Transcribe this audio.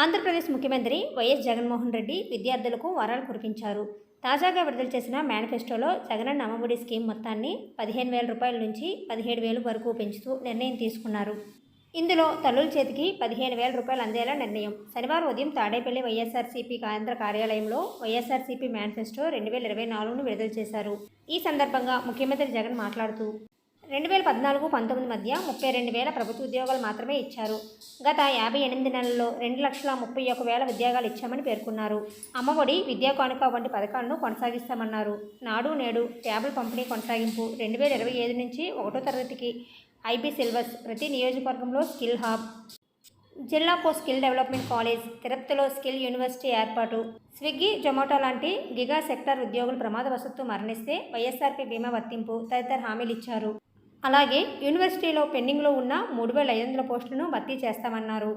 ఆంధ్రప్రదేశ్ ముఖ్యమంత్రి వైఎస్ జగన్మోహన్ రెడ్డి విద్యార్థులకు వరాలు కురిపించారు. తాజాగా విడుదల చేసిన మేనిఫెస్టోలో జగనన్న అమ్మఒడి స్కీమ్ మొత్తాన్ని పదిహేను వేల రూపాయల నుంచి పదిహేడు వేలు వరకు పెంచుతూ నిర్ణయం తీసుకున్నారు. ఇందులో తల్లుల చేతికి పదిహేను వేల రూపాయలు అందేలా నిర్ణయం. శనివారం ఉదయం తాడేపల్లి వైఎస్ఆర్సీపీ కేంద్ర కార్యాలయంలో వైఎస్ఆర్సీపీ మేనిఫెస్టో రెండు వేల ఇరవై నాలుగును విడుదల చేశారు. ఈ సందర్భంగా ముఖ్యమంత్రి జగన్ మాట్లాడుతూ రెండు వేల పద్నాలుగు పంతొమ్మిది మధ్య ముప్పై రెండు వేల ప్రభుత్వ ఉద్యోగాలు మాత్రమే ఇచ్చారు. గత యాభై ఎనిమిది నెలల్లో రెండు లక్షల ముప్పై ఒక వేల ఉద్యోగాలు ఇచ్చామని పేర్కొన్నారు. అమ్మఒడి విద్యా కానుక వంటి పథకాలను కొనసాగిస్తామన్నారు. నాడు నేడు ట్యాబ్లు పంపిణీ కొనసాగింపు రెండు వేల ఇరవై ఐదు నుంచి ఒకటో తరగతికి ఐబీ సిలబస్ ప్రతి నియోజకవర్గంలో స్కిల్ హబ్ జిల్లాకు స్కిల్ డెవలప్మెంట్ కాలేజ్ తిరుపతిలో స్కిల్ యూనివర్సిటీ ఏర్పాటు స్విగ్గీ జొమాటో లాంటి గిగా సెక్టార్ ఉద్యోగులు ప్రమాదవశత్తు మరణిస్తే వైఎస్ఆర్పీ బీమా వర్తింపు తదితర హామీలు ఇచ్చారు. అలాగే యూనివర్సిటీలో పెండింగ్లో ఉన్న మూడు వేల ఐదు వందల పోస్టులను భర్తీ చేస్తామన్నారు.